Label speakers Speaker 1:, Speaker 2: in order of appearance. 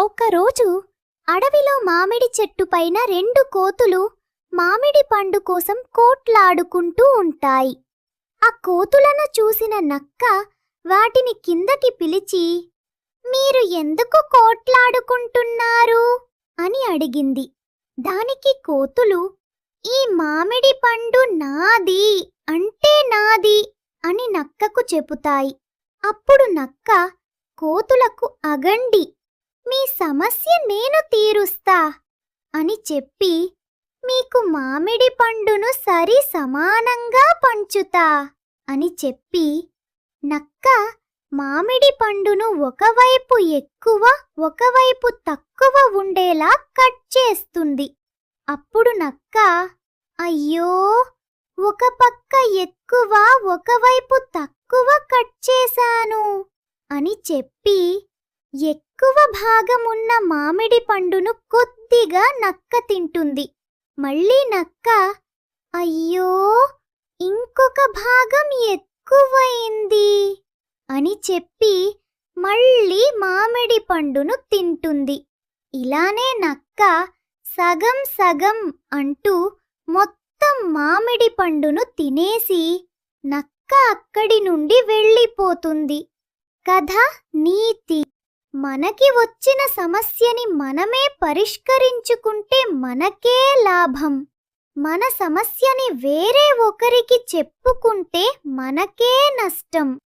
Speaker 1: ఒకరోజు అడవిలో మామిడి చెట్టు పైన రెండు కోతులు మామిడి పండు కోసం కోట్లాడుకుంటూ ఉంటాయి. ఆ కోతులను చూసిన నక్క వాటిని కిందకి పిలిచి మీరు ఎందుకు కోట్లాడుకుంటున్నారు? అని అడిగింది. దానికి కోతులు ఈ మామిడి పండు నాది అంటే నాది అని నక్కకు చెబుతాయి. అప్పుడు నక్క కోతులకు అగండి మీ సమస్య నేను తీరుస్తా అని చెప్పి మీకు మామిడి పండును సరి సమానంగా పంచుతా అని చెప్పి నక్క మామిడి పండును ఒకవైపు ఎక్కువ ఒకవైపు తక్కువ ఉండేలా కట్ చేస్తుంది. అప్పుడు నక్క అయ్యో ఒక పక్క ఎక్కువ ఒకవైపు తక్కువ కట్ చేశాను అని చెప్పి ఎక్కువ భాగమున్న మామిడి పండును కొద్దిగా నక్క తింటుంది. మళ్ళీ నక్క అయ్యో ఇంకొక భాగం ఎక్కువైంది అని చెప్పి మళ్ళీ మామిడి పండును తింటుంది. ఇలానే నక్క సగం సగం అంటూ మొత్తం మామిడి పండును తినేసి నక్క అక్కడి నుండి వెళ్ళిపోతుంది. కథ నీతి. మనకి వచ్చిన సమస్యని మనమే పరిష్కరించుకుంటే మనకే లాభం. మన సమస్యని వేరే ఒకరికి చెప్పుకుంటే మనకే నష్టం.